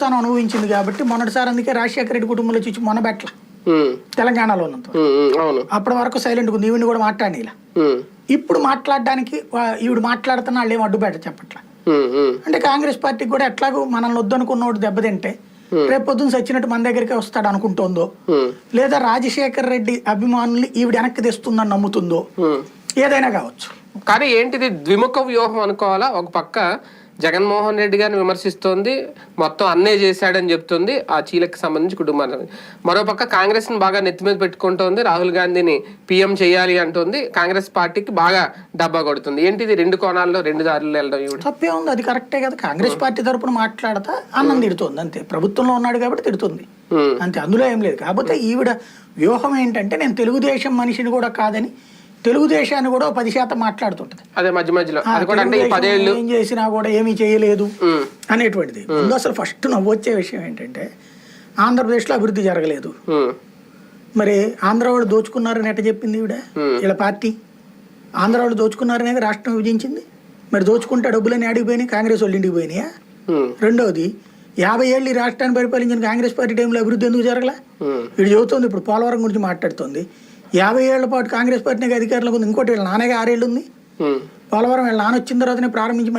తాను అనుభవించింది కాబట్టి మొన్నటిసారి అందుకే రాజశేఖర రెడ్డి కుటుంబంలో చూసి మొన్న బెట్ల ఉమ్, తెలంగాణలో ఉన్నంత అప్పటి వరకు సైలెంట్ ఉంది. ఈవిని కూడా మాట్లాడిలా ఉమ్, ఇప్పుడు మాట్లాడడానికి ఈవిడ మాట్లాడుతున్న వాళ్ళు ఏం అడ్డుపెట్ట చెప్పట్లా? అంటే కాంగ్రెస్ పార్టీకి కూడా ఎట్లాగో మనల్ని వద్దనుకున్నోడు దెబ్బతింటే రేపు పొద్దున్న సచ్చినట్టు మన దగ్గరికి వస్తాడు అనుకుంటోందో? లేదా రాజశేఖర్ రెడ్డి అభిమానుల్ని ఈవిడ వెనక్కి తెస్తుందని నమ్ముతుందో. ఏదైనా కావచ్చు. కానీ ఏంటిది? ద్విముఖ వ్యూహం అనుకోవాలా? ఒక పక్క జగన్మోహన్ రెడ్డి గారిని విమర్శిస్తోంది. మొత్తం అన్నే చేశాడని చెప్తుంది. ఆ చీలకు సంబంధించి కుటుంబాన్ని. మరోపక్క కాంగ్రెస్ని బాగా నెత్తి మీద పెట్టుకుంటోంది రాహుల్ గాంధీని పీఎం చేయాలి అంటుంది. కాంగ్రెస్ పార్టీకి బాగా డబ్బా కొడుతుంది. ఏంటిది? రెండు కోణాల్లో రెండు దారులు వెళ్ళడం తప్పే ఉంది. అది కరెక్టే కదా. కాంగ్రెస్ పార్టీ తరపున మాట్లాడతా అన్నం తిడుతుంది. అంతే. ప్రభుత్వంలో ఉన్నాడు కాబట్టి తిడుతుంది. అంతే. అందులో ఏం లేదు. కాకపోతే ఈవిడ వ్యూహం ఏంటంటే నేను తెలుగుదేశం మనిషిని కూడా కాదని తెలుగుదేశాన్ని కూడా పది శాతం మాట్లాడుతుంటది. అదే మధ్య మధ్యలో. ఏం చేసినా కూడా ఏమీ చేయలేదు అనేటువంటిది. ముందు అసలు ఫస్ట్ నవ్వొచ్చే విషయం ఏంటంటే ఆంధ్రప్రదేశ్లో అభివృద్ధి జరగలేదు. మరి ఆంధ్ర వాళ్ళు దోచుకున్నారని ఎట్ట చెప్పింది ఈవిడ? Hmm. వీళ్ళ పార్టీ. ఆంధ్ర వాళ్ళు దోచుకున్నారనే రాష్ట్రం విభజించింది. మరి దోచుకుంటే డబ్బులని ఆడికి పోయినాయి కాంగ్రెస్ వాళ్ళు ఇంటికి పోయినాయా? రెండవది యాభై ఏళ్ళు ఈ రాష్ట్రాన్ని పరిపాలించిన కాంగ్రెస్ పార్టీ టైంలో అభివృద్ధి ఎందుకు జరగలే? వీడు చెబుతోంది ఇప్పుడు పోలవరం గురించి మాట్లాడుతోంది. యాభై ఏళ్ళ పాటు కాంగ్రెస్ పార్టీకి అధికారంలో ఉంది ఇంకోటి వీళ్ళ నాన్నగా ఆరేళ్ళు ఉంది. పోలవరం వీళ్ళ నాన్న వచ్చిన తర్వాతనే ప్రారంభించి మళ్ళీ